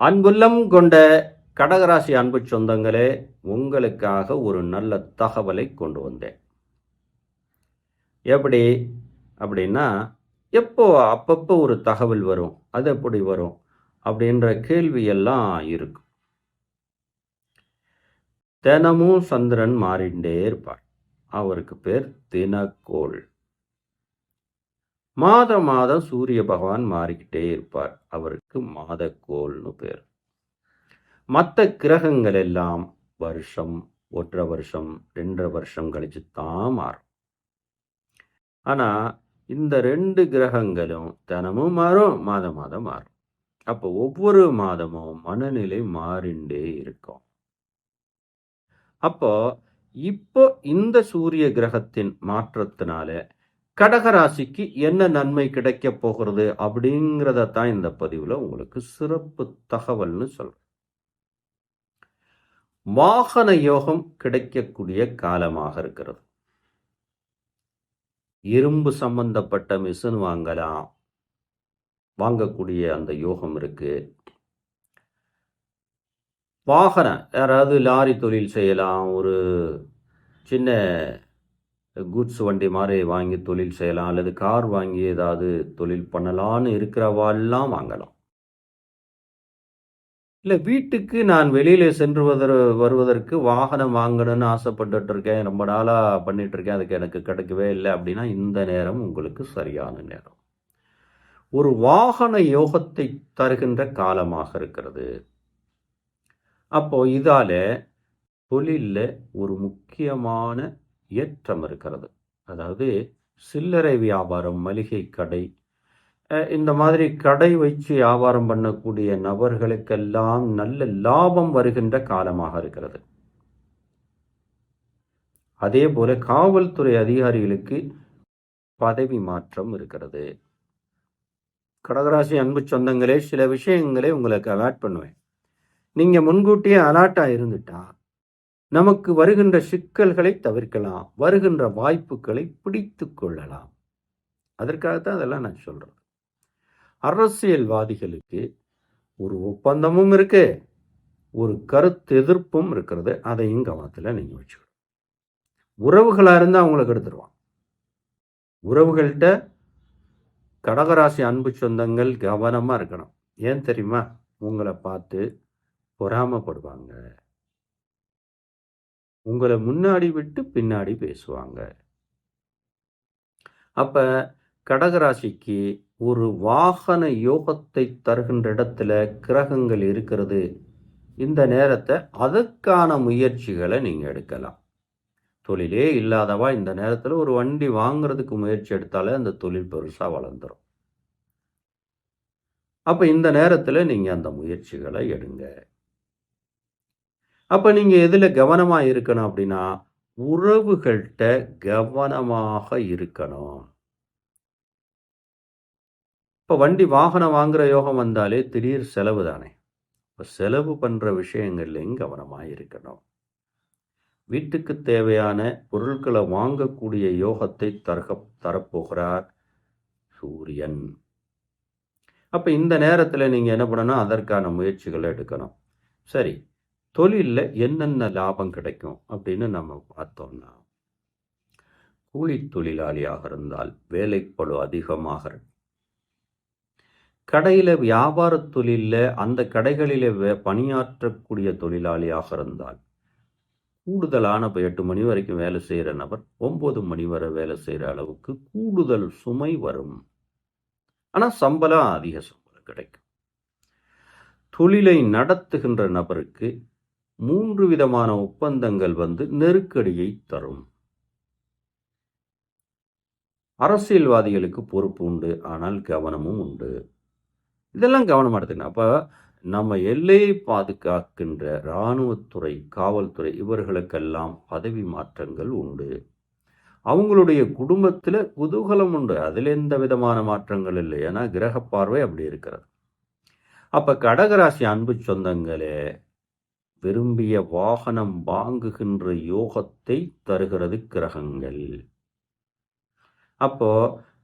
அன்புள்ளம் கொண்ட கடகராசி அன்பு சொந்தங்களே உங்களுக்காக ஒரு நல்ல தகவலை கொண்டு வந்தேன். எப்படி? அப்படின்னா எப்போ அப்பப்போ ஒரு தகவல் வரும் அது எப்படி வரும் அப்படின்ற கேள்வியெல்லாம் இருக்கும். தினமும் சந்திரன் மாறிண்டே இருப்பார். அவருக்கு பேர் தினக்கோள் மாத மாதம் சூரிய பகவான் மாறிக்கிட்டே இருப்பார். அவருக்கு மாதக்கோள்னு பேர். மற்ற கிரகங்கள் எல்லாம் வருஷம் ஒன்றரை வருஷம் ரெண்டரை வருஷம் கழிச்சு தான் மாறும். ஆனால் இந்த ரெண்டு கிரகங்களும் தினமும் மாறும் மாதம் மாதம் மாறும். அப்போ ஒவ்வொரு மாதமும் மனநிலை மாறிண்டே இருக்கும். அப்போ இப்போ இந்த சூரிய கிரகத்தின் மாற்றத்தினால கடகராசிக்கு என்ன நன்மை கிடைக்க போகிறது அப்படிங்கிறத தான் இந்த பதிவில் உங்களுக்கு சிறப்பு தகவல்னு சொல்றேன். வாகன யோகம் கிடைக்கக்கூடிய காலமாக இருக்கிறது. இரும்பு சம்பந்தப்பட்ட மிஷின் வாங்கலாம். வாங்கக்கூடிய அந்த யோகம் இருக்கு. வாகனம் யாராவது லாரி தொழில் செய்யலாம். ஒரு சின்ன குட்ஸ் வண்டி மாதிரி வாங்கி தொழில் செய்யலாம் அல்லது கார் வாங்கி ஏதாவது தொழில் பண்ணலான்னு இருக்கிறவாள்லாம் வாங்கலாம். இல்லை வீட்டுக்கு நான் வெளியில் சென்று வருவதற்கு வாகனம் வாங்கணும்னு ஆசைப்பட்டுட்டு இருக்கேன் ரொம்ப நாளாக பண்ணிகிட்டு இருக்கேன் அதுக்கு எனக்கு கிடைக்கவே இல்லை அப்படின்னா இந்த நேரம் உங்களுக்கு சரியான நேரம். ஒரு வாகன யோகத்தை தருகின்ற காலமாக இருக்கிறது. அப்போது இதால் தொழிலில் ஒரு முக்கியமான ஏற்றம் இருக்கிறது. அதாவது சில்லறை வியாபாரம் மளிகை கடை இந்த மாதிரி கடை வச்சு வியாபாரம் பண்ணக்கூடிய நபர்களுக்கெல்லாம் நல்ல லாபம் வருகின்ற காலமாக இருக்கிறது. அதே போல காவல்துறை அதிகாரிகளுக்கு பதவி மாற்றம் இருக்கிறது. கடகராசி அன்பு சொந்தங்களே சில விஷயங்களை உங்களுக்கு அலாட் பண்ணுவேன். நீங்க முன்கூட்டியே அலாட்டா இருந்துட்டா நமக்கு வருகின்ற சிக்கல்களை தவிர்க்கலாம் வருகின்ற வாய்ப்புகளை பிடித்து கொள்ளலாம். அதற்காகத்தான் அதெல்லாம் நான் சொல்றேன். அரசியல்வாதிகளுக்கு ஒரு ஒப்பந்தமும் இருக்கு ஒரு கருத்து எதிர்ப்பும் இருக்கிறது. அதையும் கவனத்தில் நீங்கள் வச்சுக்கணும். உறவுகளாக இருந்தால் அவங்களுக்கு கெடுத்துருவான் உறவுகள்கிட்ட கடகராசி அன்பு சொந்தங்கள் கவனமாக இருக்கணும். ஏன் தெரியுமா? உங்களை பார்த்து பொறாமப்படுவாங்க. உங்களை முன்னாடி விட்டு பின்னாடி பேசுவாங்க. அப்ப கடகராசிக்கு ஒரு வாகன யோகத்தை தருகின்ற இடத்துல கிரகங்கள் இருக்கிறது. இந்த நேரத்தை அதற்கான முயற்சிகளை நீங்க எடுக்கலாம். தொழிலே இல்லாதவா இந்த நேரத்தில் ஒரு வண்டி வாங்குறதுக்கு முயற்சி எடுத்தாலே அந்த தொழில் பெருசா வளர்ந்துடும் அப்ப இந்த நேரத்தில் நீங்க அந்த முயற்சிகளை எடுங்க. அப்போ நீங்கள் எதில் கவனமாக இருக்கணும் அப்படின்னா உறவுகள்கிட்ட கவனமாக இருக்கணும். இப்போ வண்டி வாகனம் வாங்குகிற யோகம் வந்தாலே திடீர் செலவு தானே. இப்போ செலவு பண்ணுற விஷயங்கள்லையும் கவனமாக இருக்கணும். வீட்டுக்கு தேவையான பொருட்களை வாங்கக்கூடிய யோகத்தை தரக தரப்போகிறார் சூரியன். அப்போ இந்த நேரத்தில் நீங்கள் என்ன பண்ணணும்? அதற்கான முயற்சிகளை எடுக்கணும். சரி. தொழிலில் என்னென்ன லாபம் கிடைக்கும் அப்படின்னு நம்ம பார்த்தோம்னா கூலி தொழிலாளியாக இருந்தால் வேலைப்பழு அதிகமாக கடையில் வியாபார தொழிலில் அந்த கடைகளில் வே பணியாற்றக்கூடிய தொழிலாளியாக இருந்தால் கூடுதலான இப்போ எட்டு மணி வரைக்கும் வேலை செய்கிற நபர் ஒம்பது மணி வரை வேலை செய்கிற அளவுக்கு கூடுதல் சுமை வரும். ஆனால் சம்பளம் அதிக சம்பளம் கிடைக்கும். தொழிலை நடத்துகின்ற நபருக்கு மூன்று விதமான ஒப்பந்தங்கள் வந்து நெருக்கடியை தரும். அரசியல்வாதிகளுக்கு பொறுப்பு உண்டு ஆனால் கவனமும் உண்டு. இதெல்லாம் கவனமாக எடுத்துக்கணும். அப்போ நம்ம எல்லையை பாதுகாக்கின்ற இராணுவத்துறை காவல்துறை இவர்களுக்கெல்லாம் பதவி மாற்றங்கள் உண்டு. அவங்களுடைய குடும்பத்தில் குதூகலம் உண்டு. அதில் எந்த விதமான மாற்றங்கள் இல்லை. ஏன்னா கிரக பார்வை அப்படி இருக்கிறது. அப்போ கடகராசி அன்பு சொந்தங்களே விரும்பிய வாகனம் வாங்குகின்ற யோகத்தை தருகிறது கிரகங்கள். அப்போ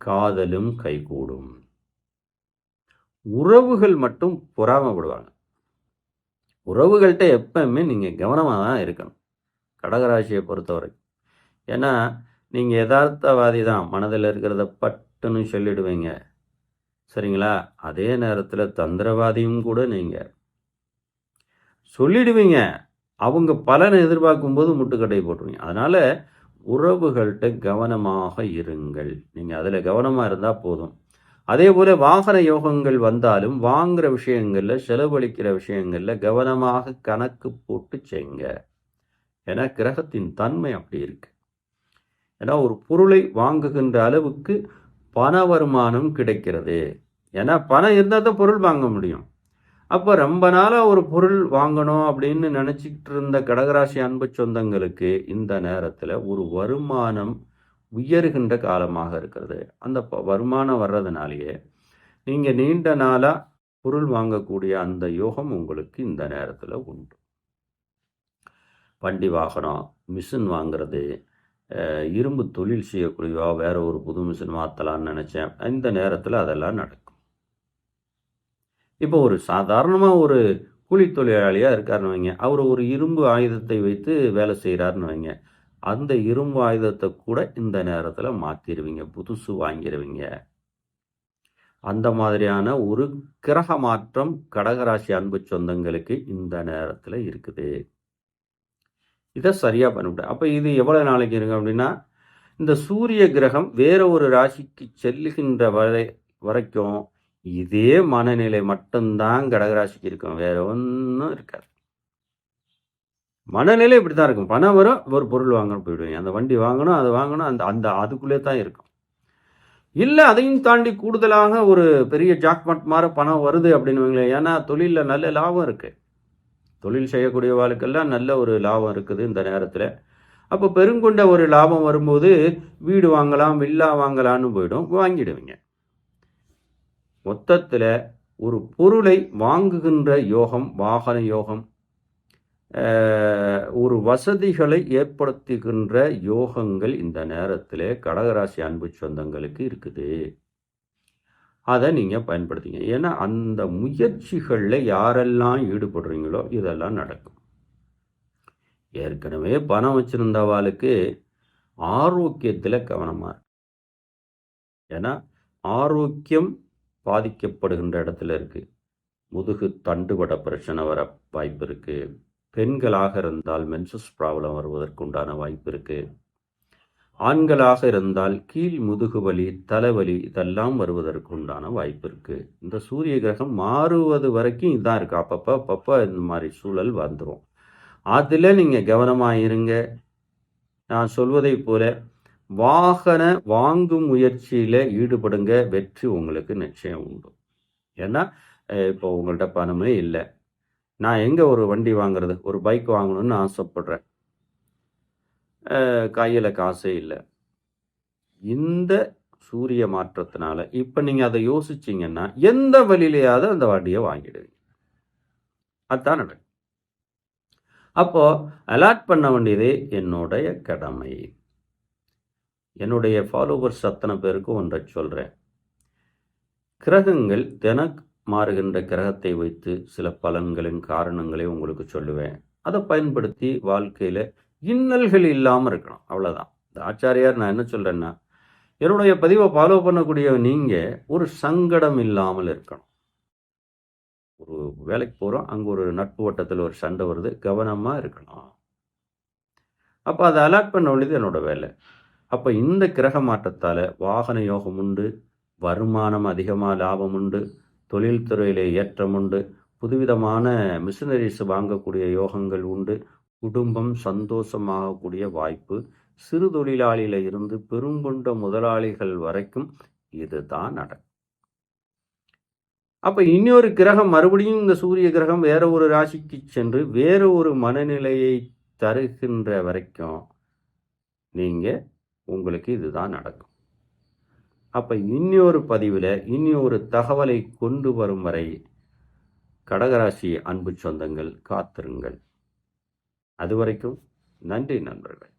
காதலும் கைகூடும். உறவுகள் மட்டும் பொறாமப்படுவாங்க உறவுகள்கிட்ட எப்பவுமே நீங்கள் கவனமாக தான் இருக்கணும். கடகராசியை பொறுத்தவரை ஏன்னா நீங்கள் யதார்த்தவாதி தான். மனதில் இருக்கிறத பட்டுன்னு சொல்லிடுவீங்க. சரிங்களா? அதே நேரத்தில் தந்திரவாதியும் கூட நீங்கள் சொல்லிடுவீங்க. அவங்க பலனை எதிர்பார்க்கும்போது முட்டுக்கட்டை போட்டுருவீங்க. அதனால் உறவுகள்கிட்ட கவனமாக இருங்கள். நீங்கள் அதில் கவனமாக இருந்தால் போதும். அதே போல் வாகன யோகங்கள் வந்தாலும் வாங்குகிற விஷயங்களில் செலவழிக்கிற விஷயங்களில் கவனமாக கணக்கு போட்டு செய்யுங்க ஏன்னா கிரகத்தின் தன்மை அப்படி இருக்கு. ஏன்னா ஒரு பொருளை வாங்குகின்ற அளவுக்கு பண வருமானம் கிடைக்கிறது. ஏன்னா பணம் இருந்தால் தான் பொருள் வாங்க முடியும். அப்போ ரொம்ப நாளாக ஒரு பொருள் வாங்கணும் அப்படின்னு நினச்சிக்கிட்டு இருந்த கடகராசி அன்பு சொந்தங்களுக்கு இந்த நேரத்தில் ஒரு வருமானம் உயர்கின்ற காலமாக இருக்கிறது. அந்த வருமானம் வர்றதுனாலேயே நீங்கள் நீண்ட நாளாக பொருள் வாங்கக்கூடிய அந்த யோகம் உங்களுக்கு இந்த நேரத்தில் உண்டு. வண்டி வாகனம் மிஷின் வாங்கிறது இரும்பு தொழில் செய்யக்கூடியவா வேறு ஒரு புது மிஷின் மாற்றலான்னு நினச்சேன். இந்த நேரத்தில் அதெல்லாம் நடக்கும். இப்போ ஒரு சாதாரணமாக ஒரு கூலி தொழிலாளியாக இருக்காருன்னு வைங்க. அவர் ஒரு இரும்பு ஆயுதத்தை வைத்து வேலை செய்கிறாருன்னு வைங்க. அந்த இரும்பு ஆயுதத்தை கூட இந்த நேரத்தில் மாற்றிடுவீங்க புதுசு வாங்கிடுவீங்க அந்த மாதிரியான ஒரு கிரக மாற்றம் கடகராசி அன்பு சொந்தங்களுக்கு இந்த நேரத்தில் இருக்குது. இதை சரியாக பண்ணிவிட்டேன் அப்போ இது எவ்வளோ நாளைக்கு இருக்கு அப்படின்னா இந்த சூரிய கிரகம் வேற ஒரு ராசிக்கு செல்லுகின்ற வரை வரைக்கும் இதே மனநிலை மட்டும்தான் கடகராசிக்கு இருக்கும். வேற ஒன்றும் இருக்காது. மனநிலை இப்படி தான் இருக்கும். பணம் வரும் ஒரு பொருள் வாங்கணும் போயிடுவீங்க. அந்த வண்டி வாங்கணும் அது வாங்கணும் அந்த அந்த அதுக்குள்ளே தான் இருக்கும். இல்லை அதையும் தாண்டி கூடுதலாக ஒரு பெரிய ஜாக்மட் மாற பணம் வருது அப்படின்னு ஏன்னா தொழிலில் நல்ல லாபம் இருக்குது தொழில் செய்யக்கூடிய வாழ்க்கெல்லாம் நல்ல ஒரு லாபம் இருக்குது இந்த நேரத்தில். அப்போ பெருங்கொண்ட ஒரு லாபம் வரும்போது வீடு வாங்கலாம் வில்லா வாங்கலான்னு போயிடும். வாங்கிடுவீங்க. மொத்தத்தில் ஒரு பொருளை வாங்குகின்ற யோகம் வாகன யோகம் ஒரு வசதிகளை ஏற்படுத்துகின்ற யோகங்கள் இந்த நேரத்தில் கடகராசி அன்பு சொந்தங்களுக்கு இருக்குது. அதை நீங்கள் பயன்படுத்திங்க. ஏன்னா அந்த முயற்சிகளில் யாரெல்லாம் ஈடுபடுறீங்களோ இதெல்லாம் நடக்கும். ஏற்கனவே பணம் வச்சுருந்தவாளுக்கு ஆரோக்கியத்தில் கவனமாக ஏன்னா ஆரோக்கியம் பாதிக்கப்படுகின்ற இடத்துல இருக்குது முதுகு தண்டுபட பிரச்சனை வர வாய்ப்பு இருக்குது பெண்களாக இருந்தால் மென்சஸ் ப்ராப்ளம் வருவதற்கு உண்டான வாய்ப்பு இருக்குது ஆண்களாக இருந்தால் கீழ் முதுகு வலி தலைவலி இதெல்லாம் வருவதற்கு உண்டான வாய்ப்பு இருக்குது இந்த சூரிய கிரகம் மாறுவது வரைக்கும் இதுதான் இருக்குது அப்பப்போ அப்பப்போ இந்த மாதிரி சூழல் வந்துடும் அதில் நீங்கள் கவனமாக இருங்க. நான் சொல்வதை போல வாகன வாங்கும் முயற்சியில் ஈடுபடுங்க வெற்றி உங்களுக்கு நிச்சயம் உண்டு. ஏன்னா இப்போ உங்கள்கிட்ட பணமே இல்லை. நான் எங்கே ஒரு வண்டி வாங்குறது? ஒரு பைக் வாங்கணும்னு ஆசைப்படுறேன். கையில் காசே இல்லை. இந்த சூரிய மாற்றத்தினால இப்போ நீங்கள் அதை யோசிச்சிங்கன்னா எந்த வழியிலையாவது அந்த வண்டியை வாங்கிடுவீங்க. அதுதான் நடக்கும். அப்போது அலாட் பண்ண வேண்டியதே என்னுடைய கடமை. என்னுடைய ஃபாலோவர்ஸ் அத்தனை பேருக்கும் ஒன்றை சொல்கிறேன் கிரகங்கள் தின மாறுகின்ற கிரகத்தை வைத்து சில பலன்களின் காரணங்களை உங்களுக்கு சொல்லுவேன். அதை பயன்படுத்தி வாழ்க்கையில் இன்னல்கள் இல்லாமல் இருக்கணும். அவ்வளோதான் இந்த ஆச்சாரியார் நான் என்ன சொல்கிறேன்னா என்னுடைய பதிவை ஃபாலோ பண்ணக்கூடிய நீங்கள் ஒரு சங்கடம் இல்லாமல் இருக்கணும். ஒரு வேலைக்கு போகிறோம் அங்கே ஒரு நட்பு வட்டத்தில் ஒரு சண்டை வருது கவனமாக இருக்கணும். அப்போ அதை அலாட் பண்ண வேண்டியது என்னோடய வேலை. அப்போ இந்த கிரக மாற்றத்தால் வாகன யோகம் உண்டு வருமானம் அதிகமாக லாபம் உண்டு தொழில்துறையில் ஏற்றம் உண்டு புதுவிதமான மிஷினரிஸ் வாங்கக்கூடிய யோகங்கள் உண்டு குடும்பம் சந்தோஷமாகக்கூடிய வாய்ப்பு சிறு தொழிலாளியில் இருந்து பெருங்கொண்ட முதலாளிகள் வரைக்கும் இதுதான் நடக்கும். அப்போ இன்னொரு கிரகம் மறுபடியும் இந்த சூரிய கிரகம் வேற ஒரு ராசிக்கு சென்று வேற ஒரு மனநிலையை தருகின்ற வரைக்கும் நீங்கள் உங்களுக்கு இதுதான் நடக்கும். அப்போ இன்னொரு பதிவில் இன்னொரு தகவலை கொண்டு வரும் வரை கடகராசி அன்பு சொந்தங்கள் காத்திருங்கள். அது வரைக்கும் நன்றி நண்பர்கள்.